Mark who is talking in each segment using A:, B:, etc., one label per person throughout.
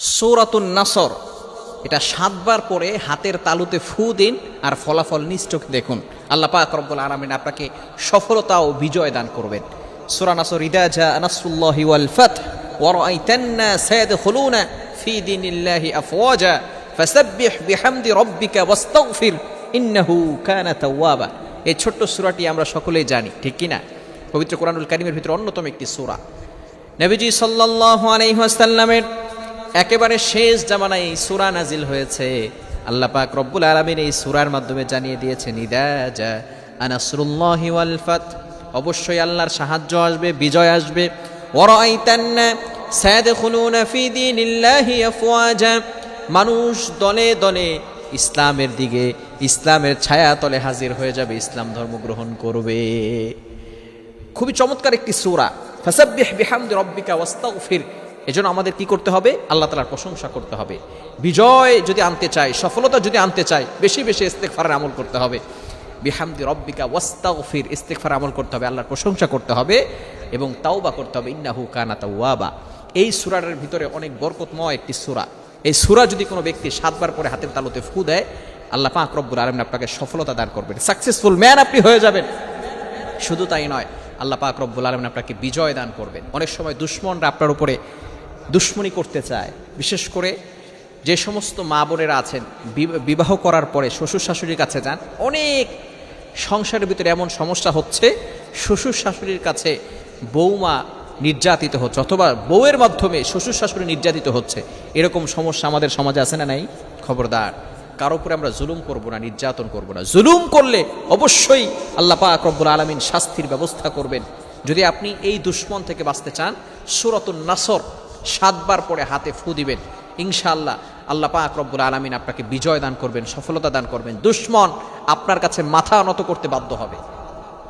A: সৌরাতুন নাসর। এটা সাতবার পরে হাতের তালুতে ফু দিন আর ফলাফল নিশ্চোখ দেখুন। আল্লাহ পাক রব্বুল আলমিন আপনাকে সফলতা ও বিজয় দান করবেন। সূরা নাসর, ইদা জা নাসরুল্লাহি ওয়াল ফাত ওয়ারাআইতান্না সায়াদখুলুনা ফি দীনিল্লাহি আফওয়াজা, ফাসাব্বিহ বিহামদি রাব্বিকা ওয়াস্তাগফির, ইন্নাহু কানা তাওয়াবা। এই ছোট্ট সূরাটি আমরা সকলেই জানি, ঠিক কি না? পবিত্র কোরআনুল কারীমের ভিতরে অন্যতম একটি সূরা। নবীজি সাল্লাল্লাহু আলাইহি ওয়াসাল্লামের একেবারে শেষ জামানায় এই সূরা নাজিল হয়েছে। আল্লাহ পাক রব্বুল আলামিন এই সুরার মাধ্যমে জানিয়ে ফাত। অবশ্যই আল্লাহর সাহায্য আসবে, বিজয় আসবে। মানুষ দলে দলে ইসলামের দিকে, ইসলামের ছায়া তলে হাজির হয়ে যাবে, ইসলাম ধর্ম গ্রহণ করবে। খুবই চমৎকার একটি সূরা। এজন্য আমাদের কি করতে হবে? আল্লাহ তাআলার প্রশংসা করতে হবে। বিজয় যদি আনতে চাই সফলতা যদি আনতে চাই বেশি বেশি ইস্তেগফারের আমল করতে হবে। বিহামদি রব্বিকা ওয়াস্তাগফির ইস্তেগফার আমল করতে হবে, আল্লাহর প্রশংসা করতে হবে এবং তাওবা করতে হবে। ইন্নাহু কানা তাওয়াবা। এই সূরাটার ভিতরে অনেক বরকতময় একটি সুরা। এই সুরা যদি কোনো ব্যক্তি সাতবার পরে হাতের তালুতে ফু দেয়, আল্লাহ পাক রব্বুল আলামিন আপনাকে সফলতা দান করবেন। সাকসেসফুল ম্যান আপনি হয়ে যাবেন। শুধু তাই নয়, আল্লাহ পাক রব্বুল আলমিন আপনাকে বিজয় দান করবেন। অনেক সময় দুশ্মনরা আপনার উপরে দুশ্মনী করতে চায়। বিশেষ করে যে সমস্ত মা বোনেরা আছেন বিবাহ করার পরে শ্বশুর শাশুড়ির কাছে যান, অনেক সংসারের ভিতরে এমন সমস্যা হচ্ছে, শ্বশুর শাশুড়ির কাছে বৌমা নির্যাতিত হচ্ছে, অথবা বউয়ের মাধ্যমে শ্বশুর শাশুড়ি নির্যাতিত হচ্ছে। এরকম সমস্যা আমাদের সমাজে আছে না নাই? খবরদার। কারও উপরে আমরা জুলুম করব না, নির্যাতন করব না। জুলুম করলে অবশ্যই আল্লাহ পাক রব্বুল আলমিন শাস্তির ব্যবস্থা করবেন। যদি আপনি এই দুশ্মন থেকে বাঁচতে চান, সুরতুন নাসর সাতবার পরে হাতে ফু দিবেন। ইনশাআল্লাহ আল্লাহ পাক রব্বুল আলমিন আপনাকে বিজয় দান করবেন সফলতা দান করবেন। দুশ্মন আপনার কাছে মাথা নত করতে বাধ্য হবে।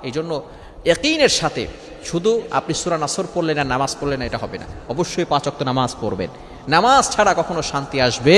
A: এই জন্য একইনের সাথে শুধু আপনি সুরা নাসর পড়লেন আর নামাজ পড়লেন না, এটা হবে না। অবশ্যই পাঁচ অক্ত নামাজ পড়বেন। নামাজ ছাড়া কখনো শান্তি আসবে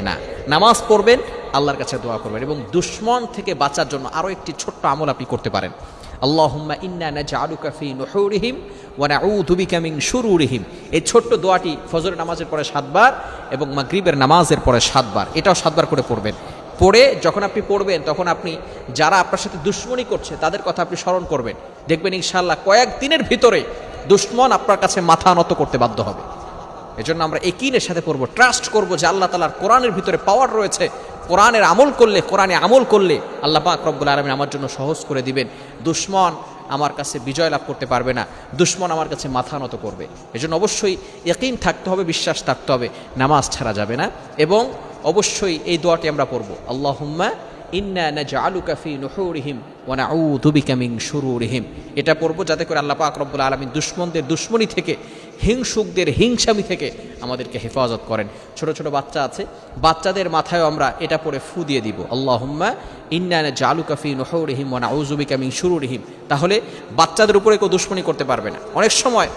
A: না। নামাজ পড়বেন আল্লাহর কাছে দোয়া করবেন এবং দুশ্মন থেকে বাঁচার জন্য আরও একটি ছোট্ট আমল আপনি করতে পারেন। আল্লাহুম্মা ইন্না নাজআলুকা ফি নুহুরিহিম ওয়া নাউযু বিকা মিন শুরুরিহিম। এই ছোট্ট দোয়াটি ফজরের নামাজের পরে সাতবার এবং মাগরিবের নামাজের পরে সাতবার। এটাও সাতবার করে পড়বেন। পড়ে যখন আপনি পড়বেন, তখন আপনি যারা আপনার সাথে দুশ্মনী করছে, তাদের কথা আপনি স্মরণ করবেন। দেখবেন ইনশাআল্লাহ কয়েক দিনের ভিতরে দুশ্মন আপনার কাছে মাথা নত করতে বাধ্য হবে। এজন্য আমরা একিনের সাথে পড়ব। ট্রাস্ট করব যে আল্লাহ তালার কোরআনের ভিতরে পাওয়ার রয়েছে। কোরআনের আমল করলে, কোরআনে আমল করলে আল্লাহ পাক রব্বুল আলমিন আমার জন্য সহজ করে দিবেন। দুশ্মন আমার কাছে বিজয় লাভ করতে পারবে না। দুশ্মন আমার কাছে মাথা নত করবে। এজন্য অবশ্যই একিন থাকতে হবে, বিশ্বাস থাকতে হবে। নামাজ ছাড়া যাবে না। এবং অবশ্যই এই দোয়াটি আমরা পড়ব। আল্লাহুম্মা ইন্না নাজআলুকা ফি নুহুরিহিম ওয়া নাউযু বিকা মিন শুরুরিহিম। এটা পড়ব যাতে করে আল্লাহ পাক রব্বুল আলামিন দুশমনদের দুশ্মনী থেকে, হিংসুকদের হিংসামি থেকে আমাদেরকে হেফাজত করেন। ছোট ছোট বাচ্চা আছে, বাচ্চাদের মাথায়ও আমরা এটা পড়ে ফু দিয়ে দিব। আল্লাহুম্মা ইন্না নাজআলুকা ফি নুহুরিহিম ওয়া নাউযু বিকা মিন শুরুরিহিম। তাহলে বাচ্চাদের উপরে কেউ দুশ্মনী করতে পারবে না। অনেক সময়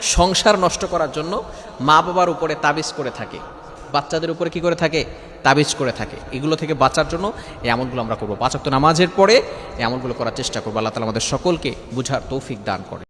A: সংসার নষ্ট করার জন্য মা বাবার উপরে তাবিজ করে থাকে। বাচ্চাদের উপরে কি করে থাকে? তাবিজ করে থাকে। এগুলো থেকে বাঁচার জন্য এই আমলগুলো আমরা করব। পাঁচাত্তর নামাজের পরে এই আমলগুলো করার চেষ্টা করব। আল্লাহ তালা আমাদের সকলকে বুঝার তৌফিক দান করে